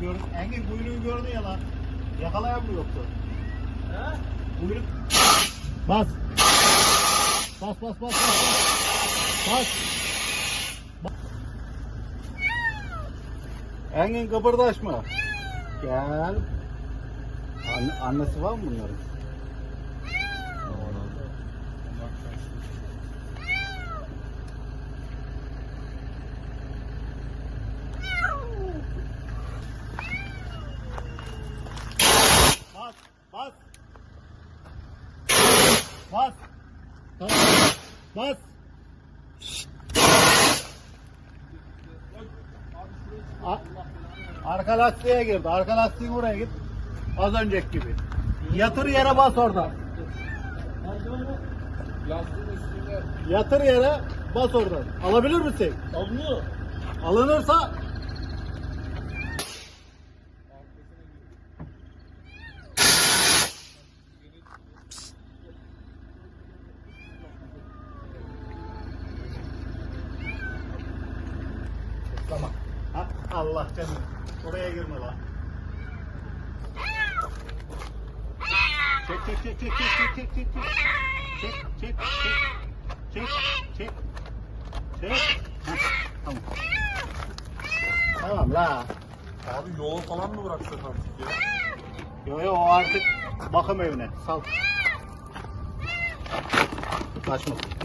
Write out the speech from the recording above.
Gör, Engin kuyruğu gördün ya lan. Yakalayan mı yoktu? He? Kuyruk. Bas. Bas bas bas bas. Bas. bas. Engin kıpırdaşma. Gel. Anne, annesi var mı bunların? Bas, bas. Bas. Bas. A- arka lastiğe girdi. Arka lastiğin oraya git. Az önceki gibi. Yatır yere bas üstünde Yatır yere bas oradan. Alabilir misin? alınıyor. Alınırsa Tamam. Ha? Allah canım. Oraya girme lan. Çek çek çek çek çek çek çek çek. Çek çek çek. Çek çek. Çek. Ha, tamam. Tamam la. Abi yola falan mı bıraksak artık ya? Yo yo o artık bakım evine. Sal. Kaçmasın.